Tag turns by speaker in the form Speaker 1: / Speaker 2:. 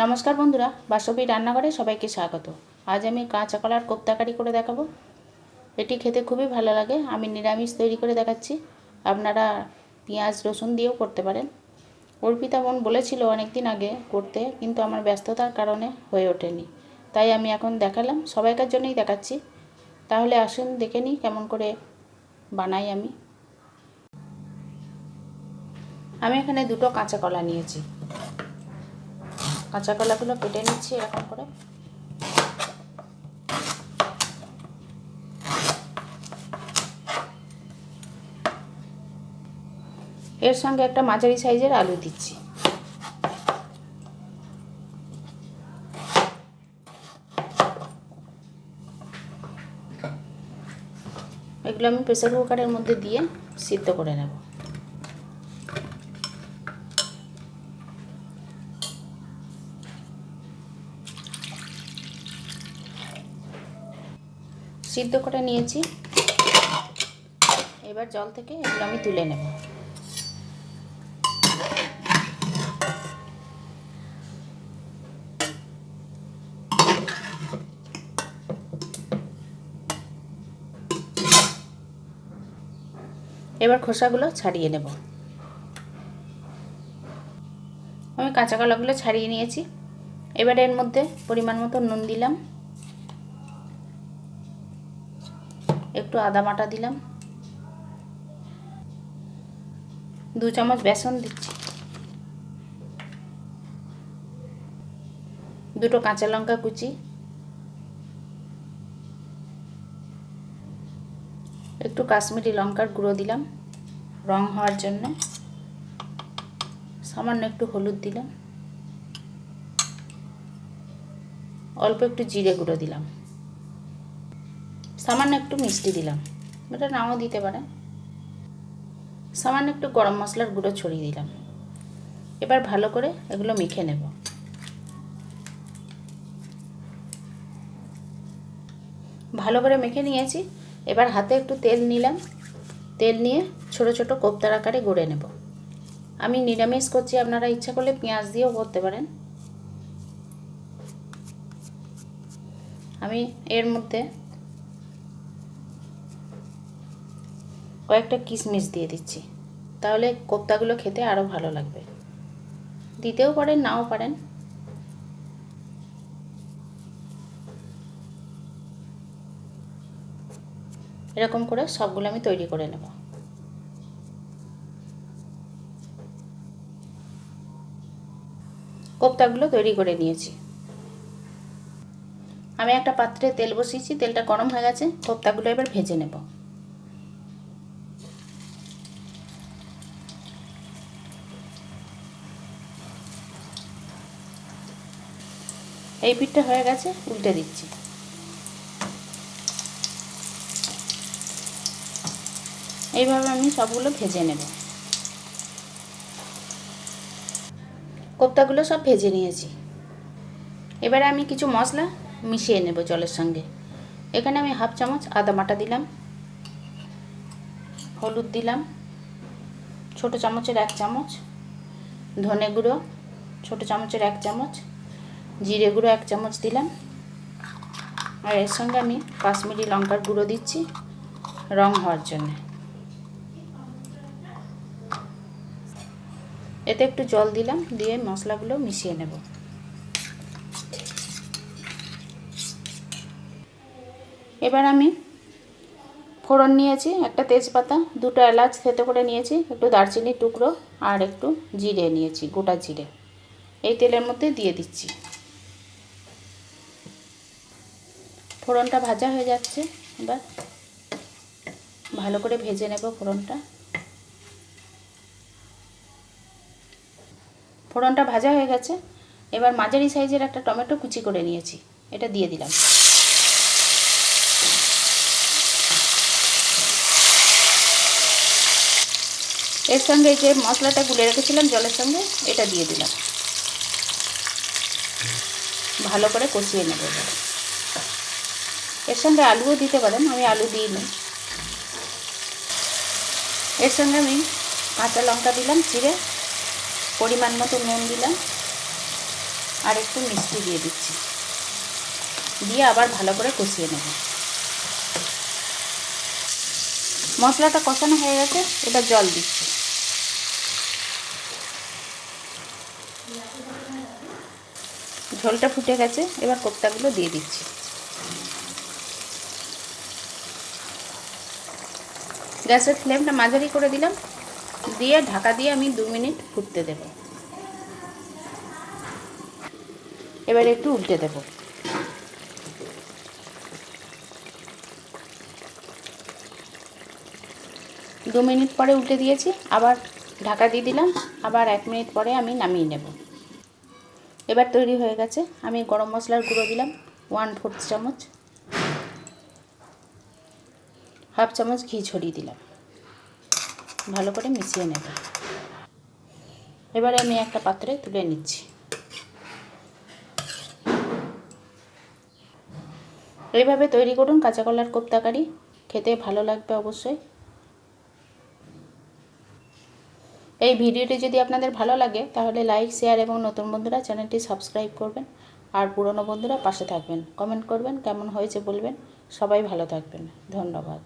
Speaker 1: নমস্কার বন্ধুরা, বাসবী রান্নাঘরে সবাইকে স্বাগত। আজ আমি কাঁচা কলার কোপ্তাকারি করে দেখাবো। এটি খেতে খুবই ভালো লাগে, আমি নিরামিষ তৈরি করে দেখাচ্ছি। আপনারা পেঁয়াজ, রসুন দিয়েও করতে পারেন। অর্পিতা বোন বলেছিল অনেক দিন আগে করতে, কিন্তু আমার ব্যস্ততার কারণে হয়ে ওঠেনি। তাই আমি এখন দেখালাম, সবাইকার জন্যই দেখাচ্ছি। তাহলে আসুন দেখে নিই কেমন করে বানাই আমি। আমি এখানে দুটো কাঁচা কলা নিয়েছি। কাঁচা কলাগুলো কেটে নিচ্ছি এরকম করে। এর সঙ্গে একটা মাঝারি সাইজের আলু দিচ্ছি। এগুলো আমি প্রেসার কুকারের মধ্যে দিয়ে সিদ্ধ করে নেব। সিদ্ধ করে নিয়েছি। এবার জল থেকে এগুলো আমি তুলে নেব। এবার খোসাগুলো ছাড়িয়ে নেব। আমি কাঁচা কলাগুলো ছাড়িয়ে নিয়েছি। এবার এর মধ্যে পরিমাণ মতো নুন দিলাম। একটু আদা বাটা দিলাম। দু চামচ বেসন দিচ্ছি। দুটো কাঁচা লঙ্কা কুচি। একটু কাশ্মীরি লঙ্কার গুঁড়ো দিলাম, রং হওয়ার জন্য। সামান্য একটু হলুদ দিলাম। অল্প একটু জিরে গুঁড়ো দিলাম। সামান্য একটু মিষ্টি দিলাম। এটা নাও দিতে পারে। সামান্য একটু গরম মশলার গুঁড়ো ছড়িয়ে দিলাম। এবার ভালো করে এগুলো মেখে নেব। ভালো করে মেখে নিয়েছি। এবার হাতে একটু তেল নিলাম। তেল নিয়ে ছোট ছোট কোপ্তার আকারে গড়ে নেব। আমি নিরামিষ করছি, আপনারা ইচ্ছা করলে পেঁয়াজ দিয়েও করতে পারেন। আমি এর মধ্যে কয়েকটা কিশমিশ দিয়ে দিচ্ছি। তাহলে কোপ্তাগুলো খেতে আরও ভালো লাগবে। দিতেও পারেন, নাও পারেন। এরকম করে সবগুলো আমি তৈরি করে নেব। কোপ্তাগুলো তৈরি করে নিয়েছি। আমি একটা পাত্রে তেল বসিয়েছি, তেলটা গরম হয়ে গেছে, কোপ্তাগুলো এবার ভেজে নেব। এই পিঠটা হয়ে গেছে, উল্টে দিচ্ছি। এইভাবে আমি সবগুলো ভেজে নেব। কোপ্তাগুলো সব ভেজে নিয়েছি। এবারে আমি কিছু মশলা মিশিয়ে নেব জলের সঙ্গে। এখানে আমি হাফ চামচ আদা বাটা দিলাম, হলুদ দিলাম, ছোট চামচের এক চামচ, ধনে গুঁড়ো, ছোট চামচের এক চামচ জিরে গুঁড়ো এক চামচ দিলাম। আর এর সঙ্গে আমি কাশ্মীরি লঙ্কার গুঁড়ো দিচ্ছি রং হওয়ার জন্যে। এতে একটু জল দিলাম, দিয়ে মশলাগুলো মিশিয়ে নেব। এবার আমি ফোড়ন নিয়েছি, একটা তেজপাতা, দুটো এলাচ থেতে করে নিয়েছি, একটু দারচিনির টুকরো আর একটু জিরে নিয়েছি, গোটা জিরে। এই তেলের মধ্যে দিয়ে দিচ্ছি। ফোড়নটা ভাজা হয়ে যাচ্ছে। এবার ভালো করে ভেজে নেব ফোড়নটা। ফোড়নটা ভাজা হয়ে গেছে। এবার মাঝারি সাইজের একটা টমেটো কুচি করে নিয়েছি। এটা দিয়ে দিলাম। এর সঙ্গে যে মশলাটা গুলে রেখেছিলাম জলের সঙ্গে, এটা দিয়ে দিলাম। ভালো করে কষিয়ে নেব এবার। এর সঙ্গে আলুও দিতে পারেন, আমি আলু দিইনি। এর সঙ্গে আমি কাঁচা লঙ্কা দিলাম চিড়ে পরিমাণ মতো নুন দিলাম, আর একটু মিষ্টি দিয়ে দিচ্ছি। দিয়ে আবার ভালো করে কষিয়ে নেব। মশলাটা কষানো হয়ে গেছে, এবার জল দিচ্ছি। ঝোলটা ফুটে গেছে, এবার কোপ্তাগুলো দিয়ে দিচ্ছি। গ্যাসের ফ্লেমটা মাঝারি করে দিলাম। দিয়ে ঢাকা দিয়ে আমি দু মিনিট ফুটতে দেব। এবার একটু উল্টে দেব। দু মিনিট পরে উল্টে দিয়েছি, আবার ঢাকা দিয়ে দিলাম, আবার এক মিনিট পরে আমি নামিয়ে নেব। এবার তৈরি হয়ে গেছে, আমি গরম মশলার গুঁড়ো দিলাম, ওয়ান ফোর্থ চামচ। হাফ চামচ ঘি ছড়িয়ে দিলাম। ভালো করে মিশিয়ে নেব। এবারে আমি একটা পাত্রে তুলে নিচ্ছি। এইভাবে তৈরি করুন কাঁচা কলার কোপ্তাকারি খেতে ভালো লাগবে অবশ্যই। এই ভিডিওটি যদি আপনাদের ভালো লাগে, তাহলে লাইক, শেয়ার এবং নতুন বন্ধুরা চ্যানেলটি সাবস্ক্রাইব করবেন। আর পুরনো বন্ধুরা পাশে থাকবেন। কমেন্ট করবেন কেমন হয়েছে বলবেন। সবাই ভালো থাকবেন। ধন্যবাদ।